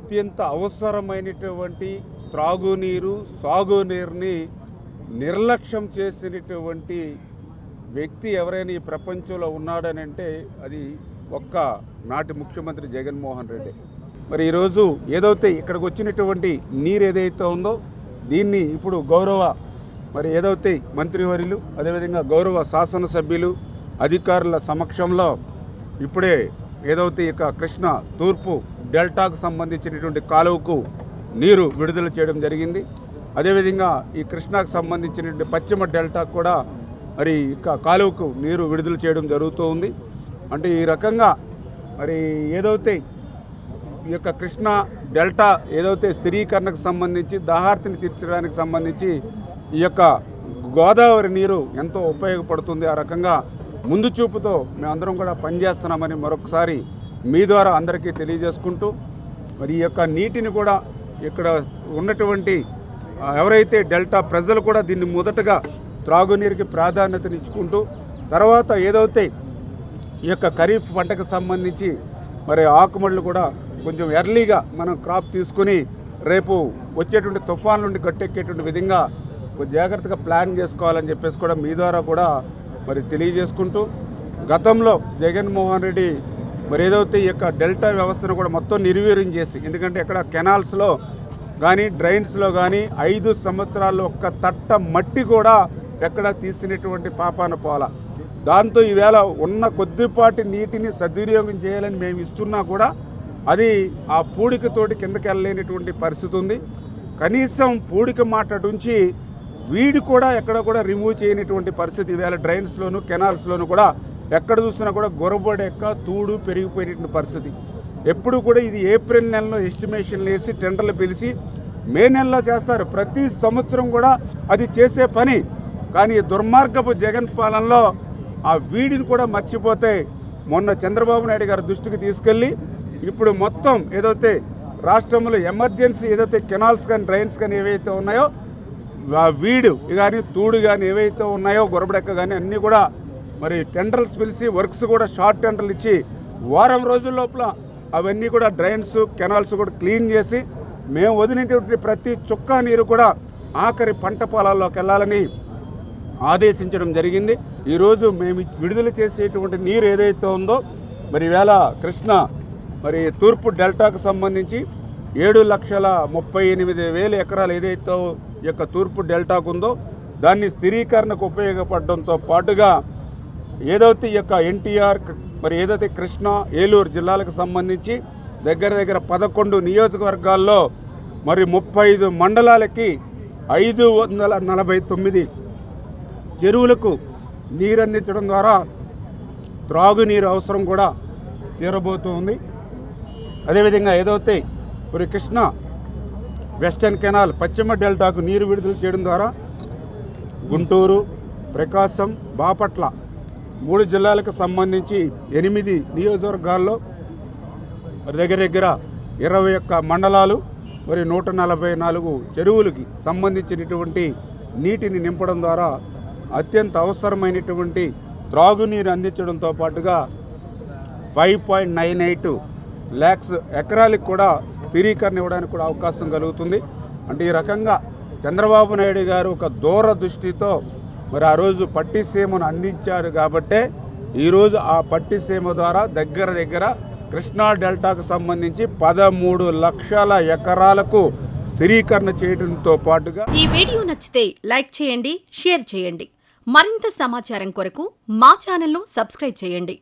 అత్యంత అవసరమైనటువంటి త్రాగునీరు సాగునీరుని నిర్లక్ష్యం చేసినటువంటి వ్యక్తి ఎవరైనా ఈ ప్రపంచంలో ఉన్నాడని అంటే అది ఒక్క నాటి ముఖ్యమంత్రి జగన్మోహన్ రెడ్డి. మరి ఈరోజు ఏదైతే ఇక్కడికి వచ్చినటువంటి నీరు ఏదైతే ఉందో దీన్ని ఇప్పుడు గౌరవ మరి ఏదైతే మంత్రివర్యులు అదేవిధంగా గౌరవ శాసనసభ్యులు అధికారుల సమక్షంలో ఇప్పుడే ఏదైతే ఇక కృష్ణ తూర్పు డెల్టాకు సంబంధించినటువంటి కాలువకు నీరు విడుదల చేయడం జరిగింది. అదేవిధంగా ఈ కృష్ణాకు సంబంధించినటువంటి పశ్చిమ డెల్టాకు కూడా మరి కాలువకు నీరు విడుదల చేయడం జరుగుతూ ఉంది. అంటే ఈ రకంగా మరి ఏదైతే ఈ యొక్క కృష్ణా డెల్టా ఏదైతే స్థిరీకరణకు సంబంధించి దాహార్తిని తీర్చడానికి సంబంధించి ఈ యొక్క గోదావరి నీరు ఎంతో ఉపయోగపడుతుంది. ఆ రకంగా ముందు చూపుతో మేమందరం కూడా పనిచేస్తున్నామని మరొకసారి మీ ద్వారా అందరికీ తెలియజేసుకుంటూ మరి ఈ యొక్క నీటిని కూడా ఇక్కడ ఉన్నటువంటి ఎవరైతే డెల్టా ప్రజలు కూడా దీన్ని మొదటగా త్రాగునీరుకి ప్రాధాన్యతనిచ్చుకుంటూ తర్వాత ఏదైతే ఈ యొక్క ఖరీఫ్ పంటకు సంబంధించి మరి ఆకుమడులు కూడా కొంచెం ఎర్లీగా మనం క్రాప్ తీసుకుని రేపు వచ్చేటువంటి తుఫాన్ నుండి గట్టెక్కేటువంటి విధంగా జాగ్రత్తగా ప్లాన్ చేసుకోవాలని చెప్పేసి కూడా మీ ద్వారా కూడా మరి తెలియజేసుకుంటూ గతంలో జగన్మోహన్ రెడ్డి మరి ఏదైతే ఈ యొక్క డెల్టా వ్యవస్థను కూడా మొత్తం నిర్వీర్యం చేసి ఎందుకంటే ఇక్కడ కెనాల్స్లో కానీ డ్రైన్స్లో కానీ ఐదు సంవత్సరాల్లో ఒక్క తట్ట మట్టి కూడా ఎక్కడ తీసినటువంటి పాపాన పోల దాంతో ఈవేళ ఉన్న కొద్దిపాటి నీటిని సద్వినియోగం చేయాలని మేము ఇస్తున్నా కూడా అది ఆ పూడికతోటి కిందకి వెళ్ళలేనటువంటి పరిస్థితి ఉంది. కనీసం పూడిక మాటటుంచి వీడి కూడా ఎక్కడ కూడా రిమూవ్ చేయనటువంటి పరిస్థితి ఈవేళ డ్రైన్స్లోను కెనాల్స్లోను కూడా ఎక్కడ చూసినా కూడా గొరబడెక్క తూడు పెరిగిపోయినటువంటి పరిస్థితి. ఎప్పుడు కూడా ఇది ఏప్రిల్ నెలలో ఎస్టిమేషన్లు వేసి టెండర్లు పిలిచి మే నెలలో చేస్తారు. ప్రతి సంవత్సరం కూడా అది చేసే పని కానీ దుర్మార్గపు జగన్ పాలనలో ఆ వీడిని కూడా మర్చిపోతే మొన్న చంద్రబాబు నాయుడు గారి దృష్టికి తీసుకెళ్ళి ఇప్పుడు మొత్తం ఏదైతే రాష్ట్రంలో ఎమర్జెన్సీ ఏదైతే కెనాల్స్ కానీ డ్రైన్స్ కానీ ఏవైతే ఉన్నాయో ఆ వీడు కానీ తూడు కానీ ఏవైతే ఉన్నాయో గొరబడెక్క కానీ అన్నీ కూడా మరి టెండర్స్ పిలిచి వర్క్స్ కూడా షార్ట్ టెండర్లు ఇచ్చి వారం రోజుల లోపల అవన్నీ కూడా డ్రైన్స్ కెనాల్స్ కూడా క్లీన్ చేసి మేము వదిలినటువంటి ప్రతి చుక్క నీరు కూడా ఆఖరి పంట పొలాల్లోకి వెళ్ళాలని ఆదేశించడం జరిగింది. ఈరోజు మేము విడుదల చేసేటువంటి నీరు ఏదైతే ఉందో మరి వేళ కృష్ణ మరి తూర్పు డెల్టాకు సంబంధించి ఏడు లక్షల ముప్పై ఎనిమిది వేల ఎకరాలు ఏదైతే యొక్క తూర్పు డెల్టాకు ఉందో దాన్ని స్థిరీకరణకు ఉపయోగపడడంతో పాటుగా ఏదైతే యొక్క ఎన్టీఆర్ మరి ఏదైతే కృష్ణా ఏలూరు జిల్లాలకు సంబంధించి దగ్గర దగ్గర పదకొండు నియోజకవర్గాల్లో మరి ముప్పై ఐదు మండలాలకి ఐదు వందల నలభై తొమ్మిది చెరువులకు నీరు అందించడం ద్వారా త్రాగునీరు అవసరం కూడా తీరబోతుంది. అదేవిధంగా ఏదైతే మరి కృష్ణ వెస్టర్న్ కెనాల్ పశ్చిమ డెల్టాకు నీరు విడుదల చేయడం ద్వారా గుంటూరు ప్రకాశం బాపట్ల మూడు జిల్లాలకు సంబంధించి ఎనిమిది నియోజకవర్గాల్లో దగ్గర దగ్గర ఇరవై ఒక్క మండలాలు మరి నూట నలభై నాలుగు చెరువులకి సంబంధించినటువంటి నీటిని నింపడం ద్వారా అత్యంత అవసరమైనటువంటి త్రాగునీరు అందించడంతో పాటుగా five point nine eight lakhs ఎకరాలకు కూడా స్థిరీకరణ ఇవ్వడానికి కూడా అవకాశం కలుగుతుంది. అంటే ఈ రకంగా చంద్రబాబు నాయుడు గారు ఒక దూరదృష్టితో మరి ఆ రోజు పట్టిసీమను అందించారు కాబట్టే ఈరోజు ఆ పట్టిసీమ ద్వారా దగ్గర దగ్గర కృష్ణా డెల్టాకు సంబంధించి పదమూడు లక్షల ఎకరాలకు స్థిరీకరణ చేయడంతో పాటుగా ఈ వీడియో నచ్చితే లైక్ చేయండి షేర్ చేయండి. మరింత సమాచారం కొరకు మా ఛానల్ను సబ్స్క్రైబ్ చేయండి.